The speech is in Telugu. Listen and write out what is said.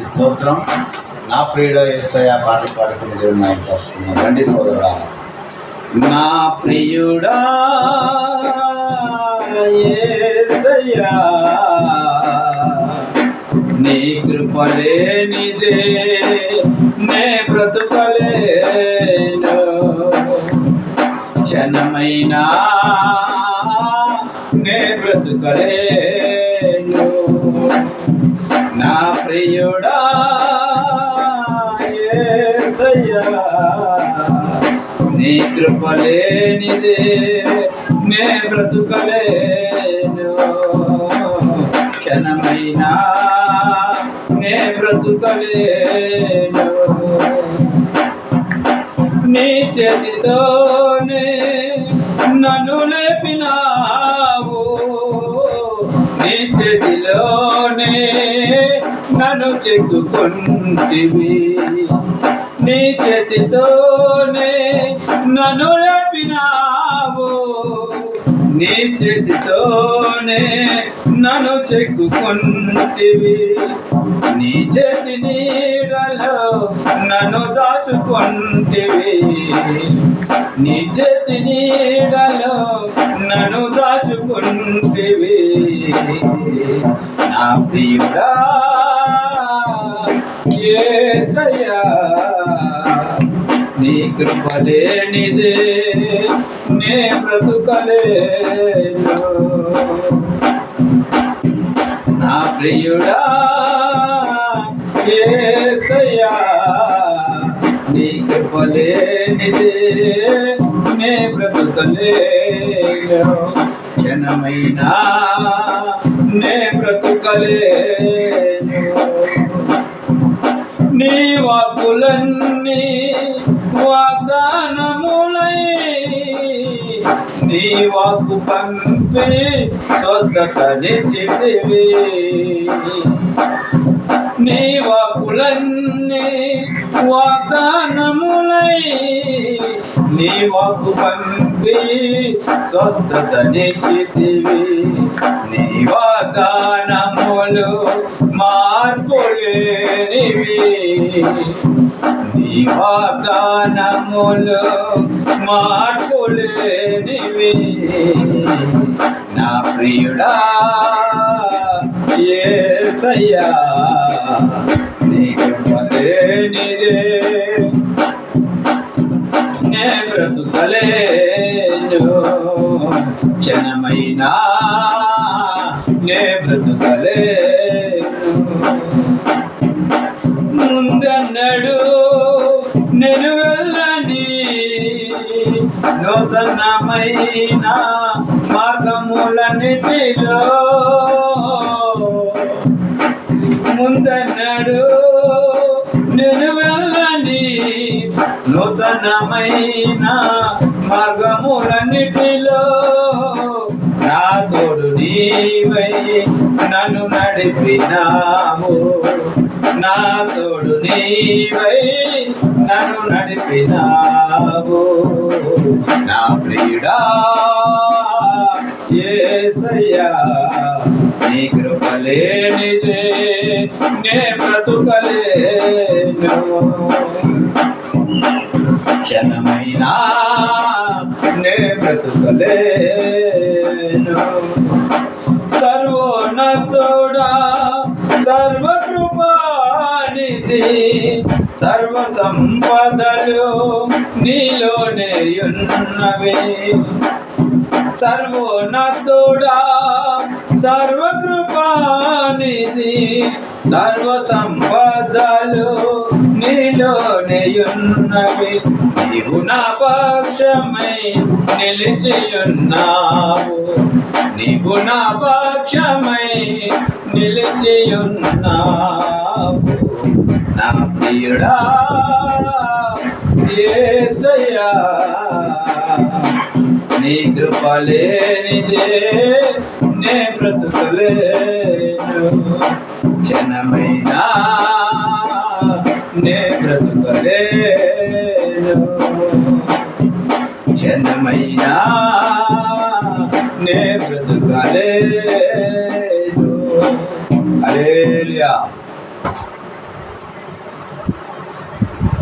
ఈ స్తోత్రం. నా ప్రియుడ ఏసయ్య పాటలు పాడుకుని దేవుడు నా ఇంట్లో రండి సోదరుడా. నా ప్రియుడా ఏసయ్యా నీ కృపలేనిదే నే బ్రతుకలేను. క్షణమైనా నే బ్రతుకలేను. నా నీ కృపలేనిదే నే బ్రతుకలేను. క్షణమైనా నే బ్రతుకలేను. నీ చేతితోనే నన్ను లేపినావు. నీ చేతిలోనే నన్ను చెక్కుకుంటివి నీ చేతితోనే నన్ను రేపినావు. నీ చేతితోనే నన్ను చెక్కుకుంటివి. నీ చేతి నీడలో నన్ను దాచుకుంటివి. నీ చేతి నీడలో నన్ను దాచుకుంటివి. నా ప్రియుడా ఏ సయ్యా నీ కృపలేనిదే. నే బ్రతుకలేను. నా ప్రియుడా యేసయ్యా నీ కృపలేనిదే. నే బ్రతుకలేను. క్షణమైనా నే బ్రతుకలేను. నీ వాకులన్నీ జీవాకు పంపి స్వస్థతనిచ్చితివి నీ వాకులన్నీ వాతానములై నీ వాకు పంపి స్వస్థతనిచ్చితివి నీ వాతానములు మార్పులేనివి. నీ వాగ్దానములు మార్పులేనివి. నా ప్రియుడా ఏసయ్యా నీ కృపలేనిదే నే బ్రతుకలేను. క్షణమైనా నే బ్రతుకలేను. ముందన్నడు నేను వెళ్ళని నూతనమైన మార్గములన్నిటిలో ముందన్నాడు నేను వెళ్ళని నూతనమైన మార్గములన్నిటిలో నా తోడు నీవై నన్ను నడిపినావు. నా తోడు నీవై నన్ను నడిపినావు నా ప్రియుడా ఏసయ్యా నీ కృపలేనిదే నే బ్రతుకలేను. క్షణమైనా నే బ్రతుకలేను. సర్వోన్నతుడా సర్వకృపానిధి సర్వ సంపదలు నీలోనే ఉన్నవి. సర్వోన్నతుడా సర్వకృపానిధి సర్వ సంపదలు నీలోనే ఉన్నవి. నీవు నా పక్షమై నిలిచియున్నావు నీవు నా పక్షమై నిలిచియున్నావు నా ప్రియుడా ఏసయ్యా నీ కృపలేనిదే నే బ్రతుకలేను. క్షణమైనా నే బ్రతుకలేను. క్షణమైనా నే బ్రతుకలేను. అలేలియా Thank you.